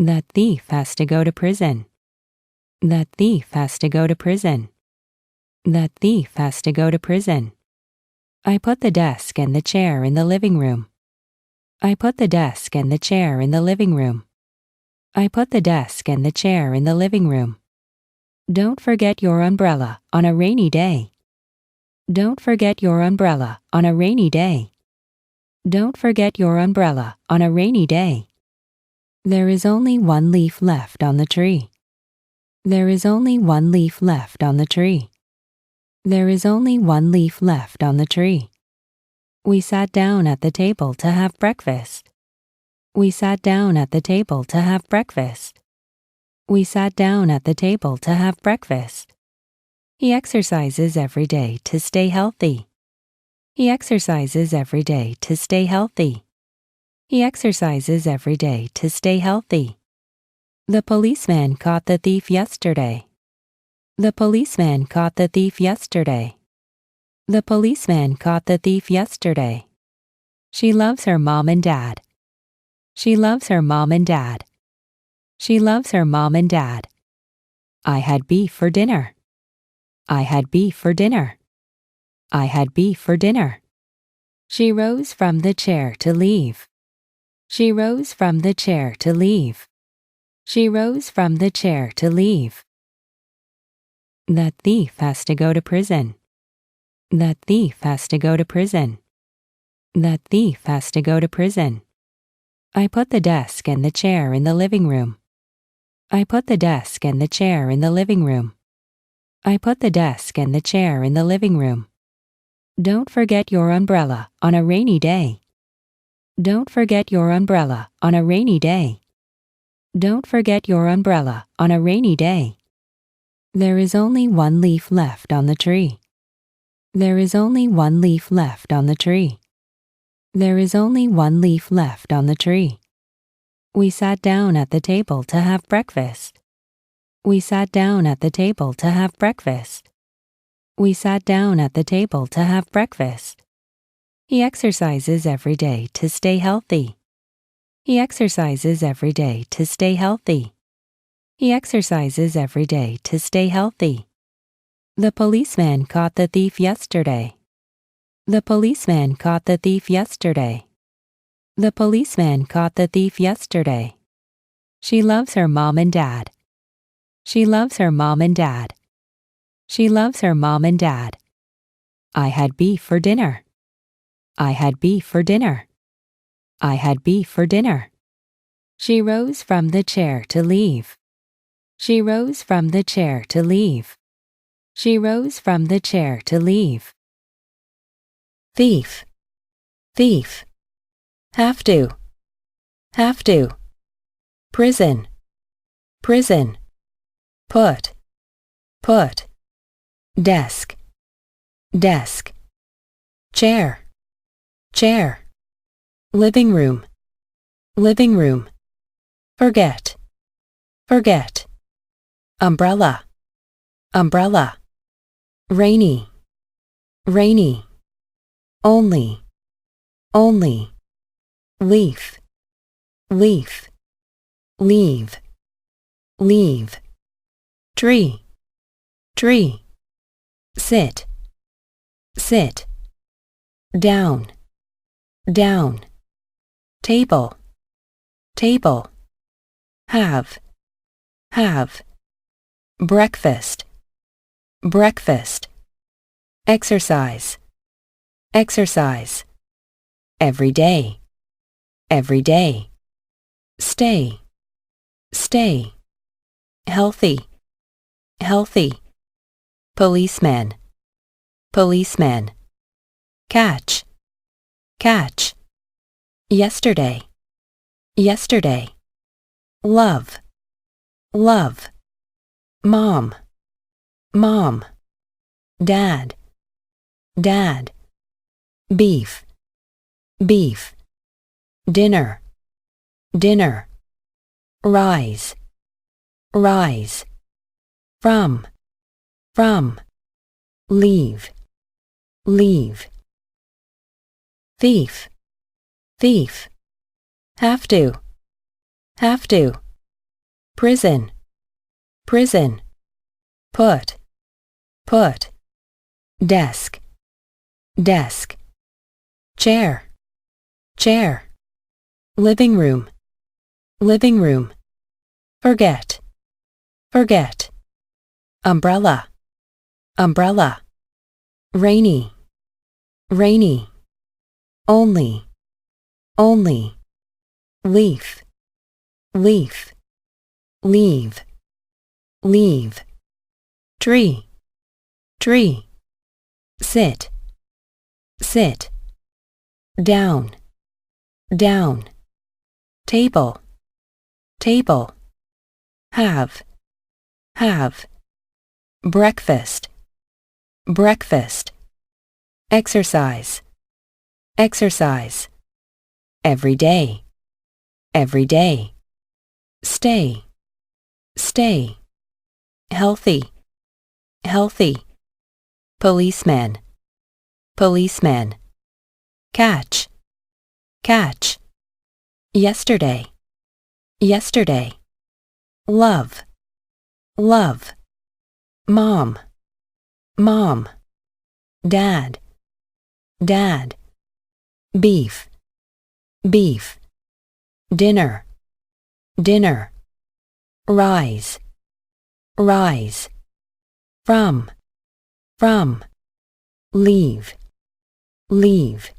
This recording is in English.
That thief has to go to prison. That thief has to go to prison. That thief has to go to prison. I put the desk and the chair in the living room. I put the desk and the chair in the living room. I put the desk and the chair in the living room. Don't forget your umbrella on a rainy day. Don't forget your umbrella on a rainy day. Don't forget your umbrella on a rainy day. There is only one leaf left on the tree. There is only one leaf left on the tree. There is only one leaf left on the tree. We sat down at the table to have breakfast. We sat down at the table to have breakfast. We sat down at the table to have breakfast. He exercises every day to stay healthy. He exercises every day to stay healthy. He exercises every day to stay healthy. The policeman caught the thief yesterday. The policeman caught the thief yesterday. The policeman caught the thief yesterday. She loves her mom and dad. She loves her mom and dad. She loves her mom and dad. I had beef for dinner. I had beef for dinner. I had beef for dinner. She rose from the chair to leave. She rose from the chair to leave. She rose from the chair to leave. That thief has to go to prison. That thief has to go to prison. That thief has to go to prison. I put the desk and the chair in the living room. I put the desk and the chair in the living room. I put the desk and the chair in the living room. Don't forget your umbrella on a rainy day. Don't forget your umbrella on a rainy day. Don't forget your umbrella on a rainy day. There is only one leaf left on the tree. There is only one leaf left on the tree. There is only one leaf left on the tree. We sat down at the table to have breakfast. We sat down at the table to have breakfast. We sat down at the table to have breakfast. He exercises every day to stay healthy. He exercises every day to stay healthy. He exercises every day to stay healthy. The policeman caught the thief yesterday. The policeman caught the thief yesterday. The policeman caught the thief yesterday. She loves her mom and dad. She loves her mom and dad. She loves her mom and dad. I had beef for dinner. I had beef for dinner. I had beef for dinner. She rose from the chair to leave. She rose from the chair to leave. She rose from the chair to leave. Thief, thief. Have to, have to. Prison, prison. Put, put. Desk, desk. Chair, chair. Living room, living room. Forget, forget. Umbrella, umbrella, rainy, rainy, only, only, leaf, leaf, leave, leave, tree, tree, sit, sit, down, down, table, table, have, have breakfast, breakfast, exercise, exercise, every day, every day, stay, stay, healthy, healthy, policeman, policeman, catch, catch, yesterday, yesterday, love, love. Mom, Mom, Dad, Dad, Beef, Beef, Dinner, Dinner, Rise, Rise, From, From, Leave, Leave, Thief, Thief, Have to, Have to. prison, prison, put, put, desk, desk, chair, chair, living room, living room, forget, forget, umbrella, umbrella, rainy, rainy, only, only, leaf, leaf, leave, leave, tree, tree, sit, sit, down, down, table, table, have, have, breakfast, breakfast, exercise, exercise, every day, every day, stay, stay, healthy, healthy, policeman, policeman, catch, catch, yesterday, yesterday, love, love, mom, mom, dad, dad, beef, beef, dinner, dinner, rise, rise, from, from, leave, leave,